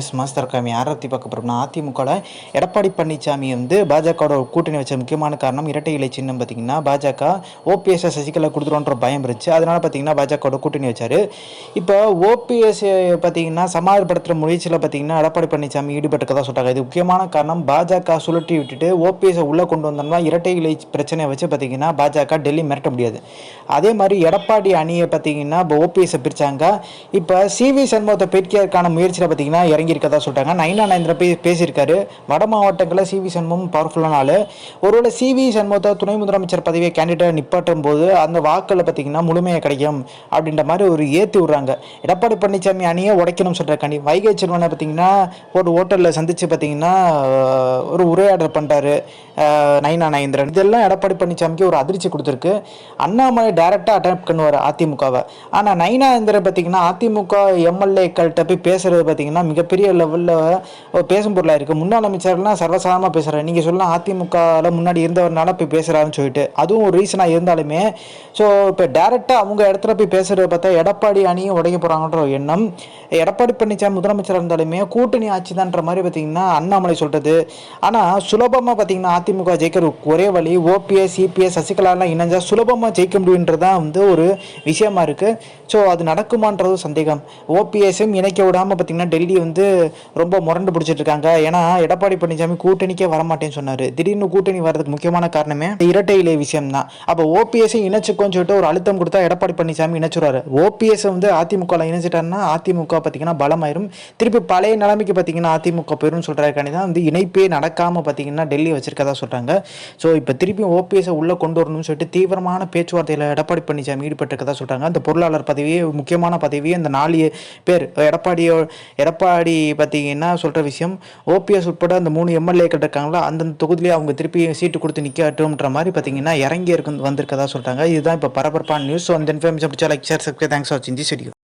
Yes master காமி ஆரத்தி பார்க்க போகிறோம்னா அதிமுகவில் எடப்பாடி பழனிசாமி வந்து பாஜகவோட கூட்டணி வச்ச முக்கியமான காரணம் இரட்டை இலை சின்னம் பார்த்தீங்கன்னா பாஜக ஓபிஎஸ் சசிகலா கொடுத்துருன்ற பயம் இருந்துச்சு. அதனால் பார்த்தீங்கன்னா பாஜகவோட கூட்டணி வச்சார். இப்போ ஓபிஎஸ் பார்த்தீங்கன்னா சமாதானப்படுத்துகிற முயற்சியில் பார்த்தீங்கன்னா எடப்பாடி பழனிசாமி ஈடுபட்டுக்கதா சொல்கிறாங்க இது முக்கியமான காரணம் பாஜக சுழட்டி விட்டுட்டு ஓபிஎஸ் உள்ளே கொண்டு வந்தோம்னா இரட்டை இலை பிரச்சனையை வச்சு பார்த்தீங்கன்னா பாஜக டெல்லி மிரட்ட முடியாது. அதே மாதிரி எடப்பாடி அணியை பார்த்தீங்கன்னா இப்போ ஓபிஎஸ்ஸை பிரித்தாங்க இப்போ சிவி சண்முகத்தை பேட்கிறதுக்கான முயற்சியில் பார்த்தீங்கன்னா இறங்கியிருக்கதா சொல்லிட்டாங்க. நைனா நயந்திர பே பேசியிருக்காரு. வட மாவட்டங்களில் சிவி சண்முகம் பவர்ஃபுல்லான ஆள். ஒருவேளை சிவி சண்முகத்தை துணை முதலமைச்சர் பதவியை கேண்டிடேட் நிப்பாட்டும் போது அந்த வாக்கில் பார்த்தீங்கன்னா முழுமையாக கிடைக்கும் அப்படின்ற மாதிரி ஒரு ஏற்றி விட்றாங்க. எடப்பாடி பழனிசாமி அணியை உடைக்கணும்னு சொல்கிற வைகை செல்வனை பார்த்தீங்கன்னா ஒரு ஹோட்டலில் சந்தித்து பார்த்தீங்கன்னா ஒரு உரையாடல் பண்ணுறாரு நைனா நயந்திரன் இதெல்லாம் எடப்பாடி பழனிசாமிக்கு ஒரு அதிர்ச்சி கொடுத்துருக்கு. அண்ணாமலை டைரெக்டாக அட்டாக் பண்ணுவார் அதிமுகவை. ஆனால் நைனாந்திரன் பார்த்தீங்கன்னா அதிமுக எம்எல்ஏக்கள்கிட்ட போய் பேசுகிறது பார்த்தீங்கன்னா மிகப்பெரிய லெவலில் பேசும் பொருளாக இருக்குது முன்னாள் அமைச்சர்லாம் சர்வசாதாரணமாக பேசுகிறாரு நீங்கள் சொல்லலாம் அதிமுகவில் முன்னாடி இருந்தவர்னால போய் பேசுகிறாருன்னு சொல்லிட்டு. அதுவும் ஒரு ரீசனாக இருந்தாலுமே ஸோ இப்போ டேரெக்டாக அவங்க இடத்துல போய் பேசுகிறத பார்த்தா எடப்பாடி அணியும் உடைக்க போகிறாங்கன்ற ஒரு எண்ணம். எடப்பாடி பழனிசாமி முதலமைச்சராக இருந்தாலுமே கூட்டணி ஆட்சி தான்ற மாதிரி பார்த்தீங்கன்னா அண்ணாமலை சொல்கிறது ஆனால் சுலபமாக பார்த்தீங்கன்னா அதிமுக ஜெயிக்கிற ஒரே வழி ஓபிஎஸ் சிபிஎஸ் சசிகலாலாம் இணைஞ்சால் சுலபமாக ஜெயிக்க முடியுன்றது தான் வந்து ஒரு விஷயமா இருக்குது ஸோ அது நடக்குமான்றது சந்தேகம். ஓபிஎஸும் இணைக்க விடாமல் பார்த்தீங்கன்னா டெல்லி வந்து ரொம்ப முரண்டு பிடிச்சிட்டு இருக்காங்க ஏன்னா எடப்பாடி பழனிசாமி கூட்டணிக்கே வரமாட்டேன்னு சொன்னார். திடீர்னு கூட்டணி வர்றதுக்கு முக்கியமான காரணமே இரட்டை இலை விஷயம் தான் அப்போ ஓபிஎஸ்ஸை இணைச்சுக்கோன்னு சொல்லிட்டு ஒரு அழுத்தம் கொடுத்தா எடப்பாடி பழனிசாமி இணைச்சுறாரு ஓபிஎஸ் வந்து அதிமுகவில் இணைச்சிட்டாருன்னா அதிமுக பார்த்தீங்கன்னா பலமாயிரும். திருப்பி பழைய நிலைமைக்கு பார்த்தீங்கன்னா அதிமுக போயிரும் சொல்கிறாருக்காண்டி தான் வந்து இணைப்பே நடக்காமல் பார்த்தீங்கன்னா டெல்லி வச்சிருக்கதா சொல்கிறாங்க ஸோ இப்போ திருப்பி ஓபிஎஸ்ஸை உள்ளே கொண்டு வரணும்னு சொல்லிட்டு தீவிரமான பேச்சுவார்த்தையில் எடப்பாடி பழனிசாமி ஈடுபட்டிருக்கதா சொல்கிறாங்க அந்த பொருளாளர் பதவியே முக்கியமான பதவியே இந்த நாலு பேர். எடப்பாடியோ எடப்பாடி பார்த்தீங்கன்னா சொல்கிற விஷயம்? ஓபிஎஸ் உட்பட அந்த மூணு எம்எல்ஏக்கள் இருக்காங்களா அந்தந்த தொகுதியிலே அவங்க திருப்பி சீட்டு கொடுத்து நிற்கட்டும்ன்ற மாதிரி பார்த்தீங்கன்னா இறங்கி இருக்கு வந்திருக்கதா சொல்கிறாங்க இதுதான் இப்போ பரபரப்பான நியூஸ் ஸோ அந்த இன்ஃபர்மேஷன் பிடிச்சா லைக் ஷேர் சப்ஸ்கிரைப் தேங்க்ஸ் வாட்சிங் தி வீடியோ